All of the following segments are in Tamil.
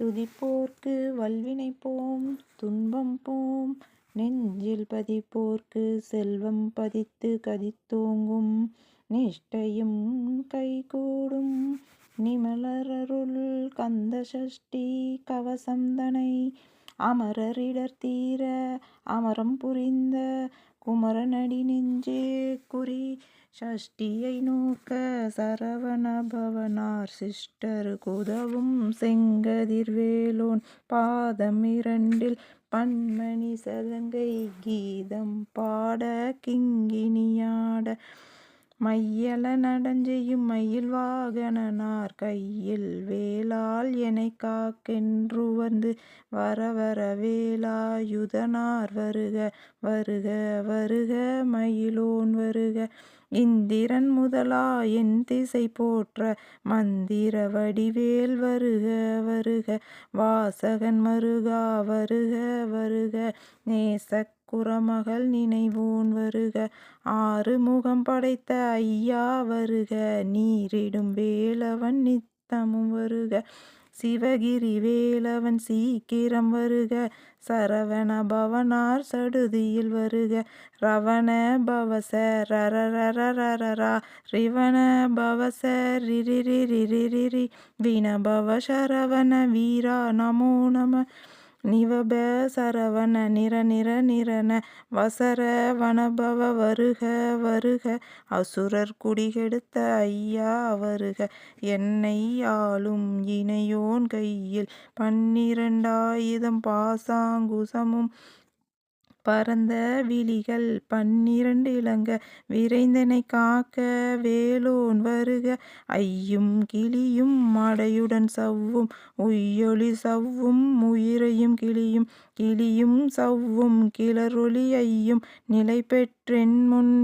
துதிப்போர்க்கு வல்வினை போம் துன்பம் போம். நெஞ்சில் பதிப்போர்க்கு செல்வம் பதித்து கதித்தோங்கும். நிஷ்டையும் கைகூடும். நிமலரருள் கந்த சஷ்டி கவசம்தனை அமரரிடர் தீர அமரம் புரிந்த குமரனடி நெஞ்சே குறி சஷ்டியை நோக்க சரவண பவனார் சிஷ்டர் குதவும் செங்கதிர்வேலோன் பாதம் இரண்டில் பன்மணி சலங்கை கீதம் பாட கிங்கிணியாட மையல நடஞ்செய்யும் மயில் வாகனனார் கையில் வேலால் எனைக் காக்கென்றுவந்து வரவர வேலாயுதனார் வருக வருக வருக மயிலோன் வருக. இந்திரன் முதலா எண்திசை போற்ற மந்திர வடிவேல் வருக வருக. வாசகன் மருகா வருக வருக. நேசக் குறமகள் நினைவோன் வருக. ஆறுமுகம் படைத்த ஐயா வருக. நீரிடும் வேலவன் நித்தமும் வருக. சிவகிரி வேலவன் சீக்கிரம் வருக. சரவண பவனார் சடுதியில் வருக. ரவண பவச ரரரரரரரா. ரிவண பவச ரிரிரிரிரிரி. வினபவ சரவண வீரா. நமோ நம நிவப சரவண நிர நிர நிரன வசர வனபவ வருக வருக அசுரர் குடிகெடுத்த ஐயா வருக. என்னை ஆளும் இணையோன் கையில் பன்னிரண்டாயுதம் பாசாங்குசமும் பரந்த விழிகள் பன்னிரண்டு இளங்க விரைந்தனை காக்க வேலோன் வருக. ஐயும் கிளியும் மடையுடன் சவ்வும் உய்யொளி சவ்வும் உயிரையும் கிளியும் கிளியும் சவ்வும் கிளறொளி ஐயும் நிலைபெற்றென்முன்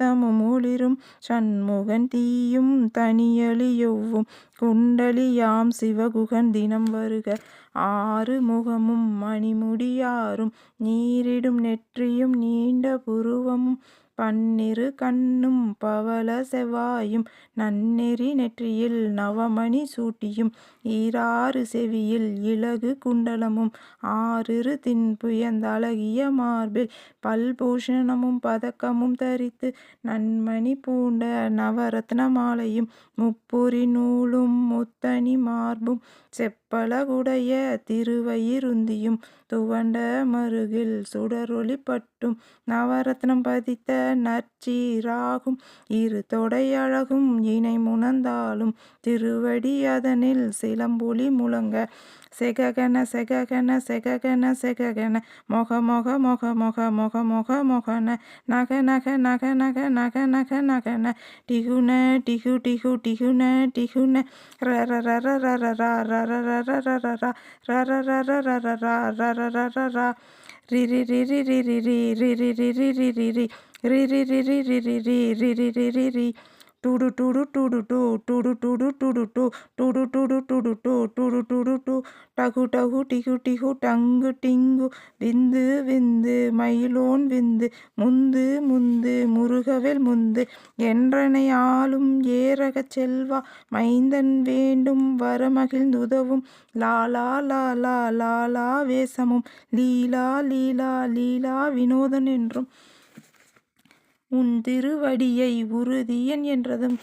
நித்தமும் ஒளிரும் சண்முகன் தீயும் தனியலியொவ்வும் யொவ்வும் குண்டலி யாம் சிவகுகன் தினம் வருக. ஆறு முகமும் மணிமுடியாரும். நீரிடும் நெற்றியும் நீண்ட புருவமும். பன்னிரு கண்ணும் பவள செவ்வாயும் நன்னெறி நெற்றியில் நவமணி சூட்டியும் ஈராறு செவியில் இலகு குண்டலமும் ஆறிரு தின்புயந்தழகிய மார்பில் பல்பூஷணமும் பதக்கமும் தரித்து நன்மணி பூண்ட நவரத்ன மாலையும் முப்புரி நூலும் முத்தணி மார்பும் செப்பழகுடைய திருவயிருந்தியும் துவண்ட மருகில் சுடரொளி பட்டும் நவரத்னம் பதித்த நற்சீராகும் இரு தொடையழகும் இணை முனந்தாளும் திருவடி அதனில் சிலம்பொலி முழங்க செககன செககன செககன செககன மொக மொக மொக மொக மொக மொக மொகன நக நக நக நக நக நக நகன டிகுன டிகு டிகு டிகுன டிகுன ரர ரர ரர ரா ரர ரர ரர ரா ரர ரர ரர ரா ரர ரர ரா ரி ரி ரி ரி ரி ரி ரி ரி ரி ரி ரி ரி ரி ரி ரி ரி ரி ரி ரி ரி ரி டூடு டூடு டூடு டூ டுடு டுடு டூடு டு டூடு டுடு டுடு டு டூடு டுடு டூ டு டுடு டு டகு டகு டிகு டிகு டங்கு டிங்கு விந்து விந்து மயிலோன் விந்து முந்து முந்து முருகவேல் முந்து என்றனை ஆளும் ஏரகச் செல்வா மைந்தன் வேண்டும் வரமகிழ்ந்துதவும் லாலா லாலா லாலா வேசமும் லீலா லீலா லீலா வினோதன் என்றும் உன் திருவடியை உறுதியன் என்றதும்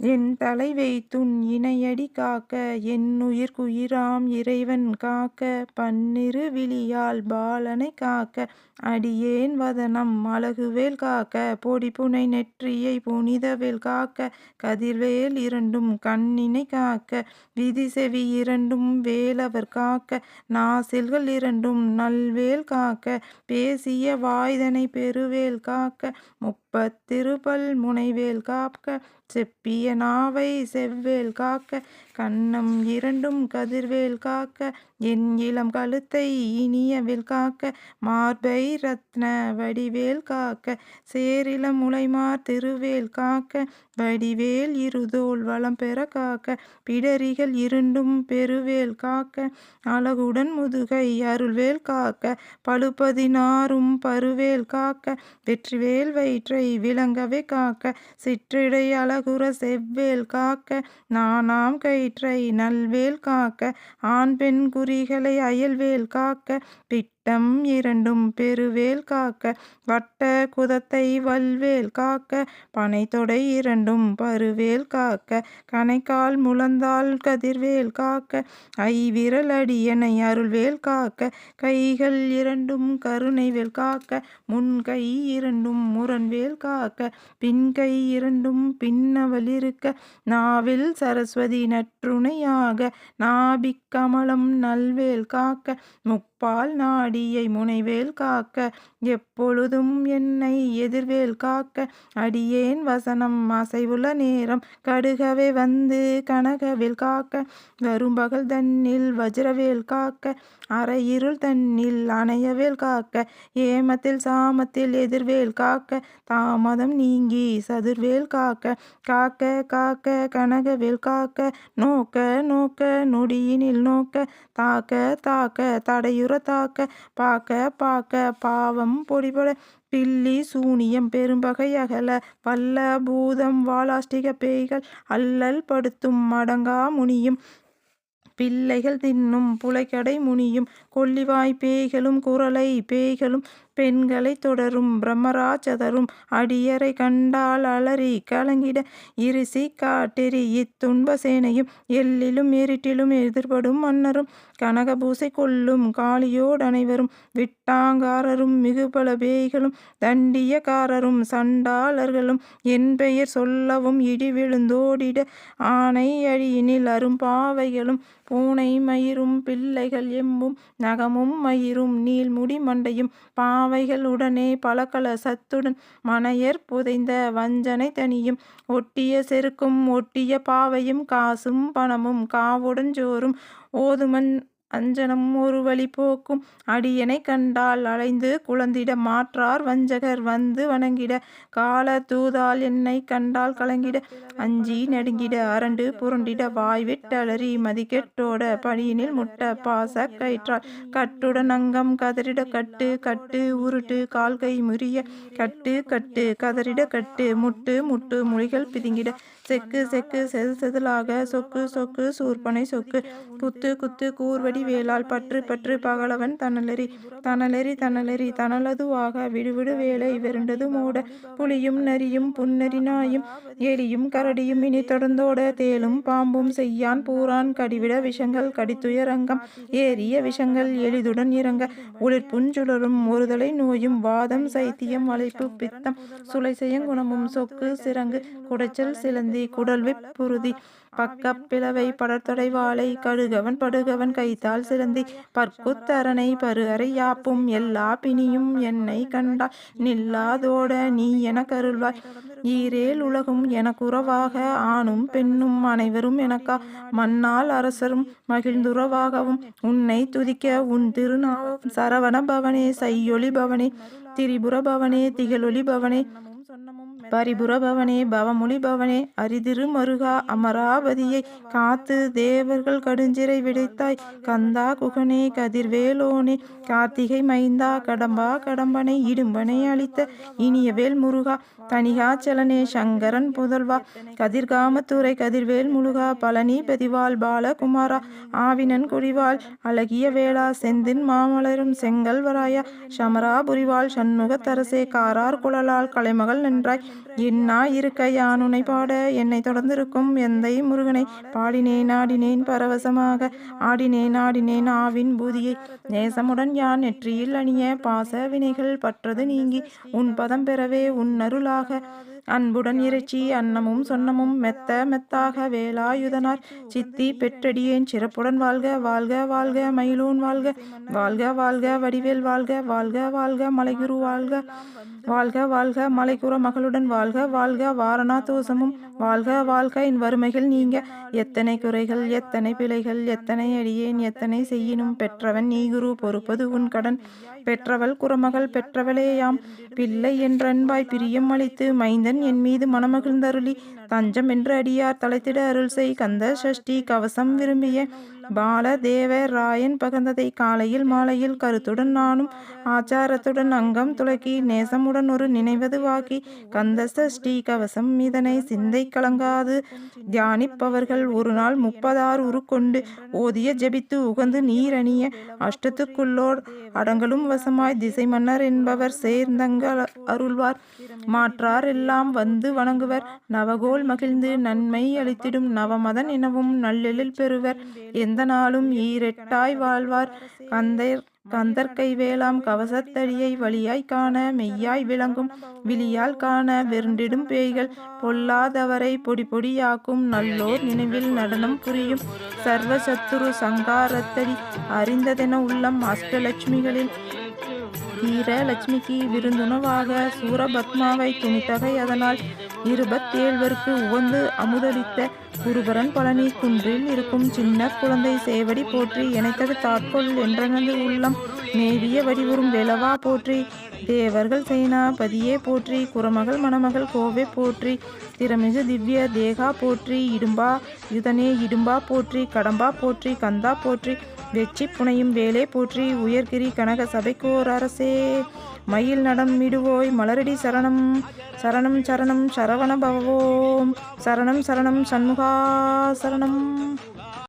என் தலை வைத்துன் இணையடி காக்க என் குயிராம் இறைவன் காக்க பன்னிரு விழியால் பாலனை காக்க அடியேன் வதனம் அழகுவேல் காக்க பொடிபுனை நெற்றியை புனிதவேல் காக்க கதிர்வேல் இரண்டும் கண்ணினை காக்க விதி செவி இரண்டும் வேலவர் காக்க நாசில்கள் இரண்டும் நல்வேல் காக்க பேசிய வாய்தனை பெருவேல் காக்க முப்பத்திருபல் முனைவேல் காக்க செப்பிய நாவை செவ்வேல் காக்க கண்ணம் இரண்டும் கதிர்வேல் காக்க என் இளம் கழுத்தை இனியவில் காக்க மார்பை ரத்ன வடிவேல் காக்க சேரிளம் முலைமார் திருவேல் காக்க வடிவேல் இருதோல் வளம் பெற காக்க பிடரிகள் இருண்டும் பெருவேல் காக்க அழகுடன் முதுகை அருள்வேல் காக்க பழுப்பதினாரும் பருவேல் காக்க வெற்றிவேல் வயிற்றை விளங்கவே காக்க சிற்றிடை அழகுற செவ்வேல் காக்க நானாம் கயிற்றை நல்வேல் காக்க ஆண் பெண் குறிகளை அயல்வேல் காக்க வட்டம் இரண்டும் பெருவேல் காக்க வட்ட குதத்தை வல்வேல் காக்க பனைத்தொடை இரண்டும் பருவேல் காக்க கணைக்கால் முழந்தாள் கதிர்வேல் காக்க ஐவிரல் அடியனை அருள்வேல் காக்க கைகள் இரண்டும் கருணைவேல் காக்க முன்கை இரண்டும் முரண்வேல் காக்க பின்கை இரண்டும் பின்னவல் இருக்க நாவில் சரஸ்வதி நற்றுணையாக நாபிக் கமலம் நல்வேல் காக்க முப்பால் நாடி அடியை முனைவேல் காக்க எப்பொழுதும் என்னை எதிர்வேல் காக்க. அடியேன் வசனம் அசைவுள்ள நேரம் கடுகவே வந்து கனகவேல் காக்க. வரும்பகல் தன்னில் வஜ்ரவேல் காக்க. அரையிருள் தன்னில் அணையவேல் காக்க. ஏமத்தில் சாமத்தில் எதிர்வேல் காக்க. தாமதம் நீங்கி சதுர்வேல் காக்க. காக்க காக்க கனகவேல் காக்க. நோக்க நோக்க நொடியினில் நோக்க. தாக்க தாக்க தடையுற தாக்க. பார்க்க பார்க்க பாவம் பொடிபட பில்லி சூனியம் பெரும்பகை அகல. வல்ல பூதம் வாலாஷ்டிக பேய்கள். அல்லல் படுத்தும் மடங்கா முனியும். பிள்ளைகள் தின்னும் புலைக்கடை முனியும். கொல்லிவாய் பேய்களும் குரலை பேய்களும். பெண்களை தொடரும். பிரம்மராஜதரும் அடியரை கண்டால் அலறி கலங்கிட இரிசி காட்டெறி. இத்துன்ப சேனையும் எல்லிலும் இருட்டிலும் எதிர்படும் மன்னரும் கனகபூசை கொள்ளும் காளியோடு அனைவரும் விட்டாங்காரரும் மிகுபல பேய்களும் தண்டியக்காரரும் சண்டாளர்களும் என் பெயர் சொல்லவும் இடி விழுந்தோடிட ஆனை அழியினில் அரும்பாவைகளும் பூனை மயிரும் பிள்ளைகள் எம்பும் நகமும் மயிரும் நீள்முடி மண்டையும் அவைகள் உடனே பலகல. சத்துடன் மனையர் புதைந்த வஞ்சனை தனியும் ஒட்டிய செருக்கும் ஒட்டிய பாவையும் காசும் பணமும் காவுடன் ஜோறும் ஓதுமன் அஞ்சனம் ஒரு வழி போக்கும். அடியனை கண்டால் அலைந்து குழந்திட மாற்றார் வஞ்சகர் வந்து வணங்கிட. கால தூதால் என்னை கண்டால் கலங்கிட. அஞ்சி நடுங்கிட அரண்டு புரண்டிட. வாய் விட்டலறி மதிக்கெட்டோட பணியினில் முட்ட பாச கயிற்றால். கட்டுடன் அங்கம் கதறிட கட்டு. கட்டு உருட்டு கால் கை முறிய. கட்டு கட்டு கதறிட கட்டு. முட்டு முட்டு மொழிகள் பிதுங்கிட. செக்கு செக்கு செது செதிலாக. சொக்கு சொக்கு சூர்பனை சொக்கு. குத்து குத்து கூர்வடி வேளால் பற்று பற்று பகலவன் தனலெறி தனலெறி தனலெறி தனலதுவாக விடுவிடு வேலை விருண்டது மூட. புலியும் நரியும் புன்னரி நாயும் எலியும் கரடியும் இனி தொடர்ந்தோட தேலும் பாம்பும் செய்யான் பூரான் கடிவிட விஷங்கள் கடித்துயரங்கம் ஏறிய விஷங்கள் எளிதுடன் இறங்க ஒளிர்புஞ்சுழலும் ஒருதலை நோயும் வாதம் சைத்தியம் வளைப்பு பித்தம். சுலை செய்யங்குணமும் சொக்கு சிறங்கு குடைச்சல் சிலந்தி குடல் புருதி. பக்கப் பிளவை கடுகவன் படுகவன் கைத்தால் சிறந்தி. பற்குத்தரனை பரு அறையாப்பும் எல்லா பிணியும் என்னை கண்டாய் நில்லாதோட நீ என கருள்வாய். ஈரேல் உலகும் எனக்குறவாக ஆணும் பெண்ணும் அனைவரும் எனக்கா. மன்னால் அரசரும் மகிழ்ந்துறவாகவும் உன்னை துதிக்க உன் திருநாவம் சரவண பவனே செய்யொளி பவனே திரிபுர பவனே திகழொலி பவனே. பரிபுர பவனே பவமொழி பவனே அரிதிரு மருகா அமராவதியை காத்து தேவர்கள் கடுஞ்சிறை விடைத்தாய். கந்தா குகனே கதிர்வேலோனே கார்த்திகை மைந்தா கடம்பா கடம்பனை இடும்பனை அளித்த இனியவேல் முருகா தனிகாச்சலனே சங்கரன் புதல்வா கதிர்காமத்துறை கதிர்வேல் முழுகா பழனி பதிவாள் பாலகுமாரா ஆவினன் குடிவாள் அழகிய வேளா செந்தின் மாமலரும் செங்கல்வராயா சமராபுரிவாள் சண்முகத்தரசே காரார் குழலால் கலைமகள் நின்றாய். என்னா இருக்க யானுனை பாட என்னை தொடர்ந்திருக்கும் எந்தை முருகனை. பாடினேன் ஆடினேன் பரவசமாக. ஆடினேன் ஆடினேன் ஆவின் பூதியை. நேசமுடன் யான் நெற்றியில் அணிய பாச வினைகள் பற்றது நீங்கி. உன் பதம் பெறவே உன் அருளாக. அன்புடன் இறைச்சி அன்னமும் சொன்னமும் மெத்த மெத்தாக வேலாயுதனார். சித்தி பெற்றடியேன் சிறப்புடன் வாழ்க வாழ்க வாழ்க மயிலூன் வாழ்க. வாழ்க வாழ்க வடிவேல் வாழ்க வாழ்க வாழ்க மலைகுரு வாழ்க. வாழ்க வாழ்க மலைக்குற மகளுடன் வாழ்க வாழ்க வாரணா தோஷமும் வாழ்க வாழ்க என் வறுமைகள் நீங்க. எத்தனை குறைகள் எத்தனை பிழைகள் எத்தனை அடியேன் எத்தனை செய்யினும் பெற்றவன் நீ குரு பொறுப்பது உன் கடன். பெற்றவள் குறமகள் பெற்றவளேயாம். பிள்ளை என்றன்பாய் பிரியம் அளித்து மைந்தன் என் மீது மனமகிழ்ந்தருளி. தஞ்சம் என்று அடியார் தலைத்திட அருள் செய். கந்த சஷ்டி கவசம் விரும்பிய பால தேவ ராயன் பகந்ததை காலையில் மாலையில் கருத்துடன் நானும் ஆச்சாரத்துடன் அங்கம் துலக்கி நேசமுடன் ஒரு நினைவது வாக்கி ஸ்ரீ கவசம் இதனை சிந்தை கலங்காது. தியானிப்பவர்கள் ஒரு நாள் முப்பதாறு உருக்கொண்டு ஓதிய ஜெபித்து உகந்து நீரணிய அஷ்டத்துக்குள்ளோர் அடங்கலும் வசமாய் திசை மன்னர் என்பவர் சேர்ந்தங்கள் அருள்வார். மாற்றார் எல்லாம் வந்து வணங்குவர். நவகோல் மகிழ்ந்து நன்மை அளித்திடும் நவமதன் எனவும் நல்லெழில் பெறுவர். எந்த நாளும் ஈரெட்டாய் வாழ்வார். கந்தர் கந்தற்கை வேளாம் கவசத்தடியை வழியாய் காண மெய்யாய் விளங்கும். விழியால் காண வெருண்டிடும் பேய்கள். பொல்லாதவரை பொடி பொடியாக்கும். நல்லோர் நினைவில் நடனம் புரியும். சர்வ சத்துரு சங்காரத்தடி. அறிந்ததென உள்ளம் அஷ்டலட்சுமிகளில். தீர லட்சுமிக்கு விருந்துணவாக சூரபத்மாவை துணித்தகை அதனால் இருபத்தேழ்வருக்கு உவந்து அமுதளித்த குருபரன் பழனி குன்றில் இருக்கும் சின்ன குழந்தை சேவடி போற்றி எனைத்தது தாட்கொள் என்றனது உள்ளம் மேவிய வடிவுறும் வெளவா போற்றி தேவர்கள் சேனாபதியே போற்றி குரமகள் மணமகள் கோவை போற்றி திறமிகு திவ்ய தேகா போற்றி இடும்பா யுதனே இடும்பா போற்றி கடம்பா போற்றி கந்தா போற்றி வெற்றி புனையும் வேலே போற்றி உயர்கிரி கனக சபைக்கோர் அரசே மயில் நடம் மிடுவோய் மலரடி சரணம். சரணம் சரணம் சரவண பவவோம் சரணம் சரணம் சண்முகா சரணம்.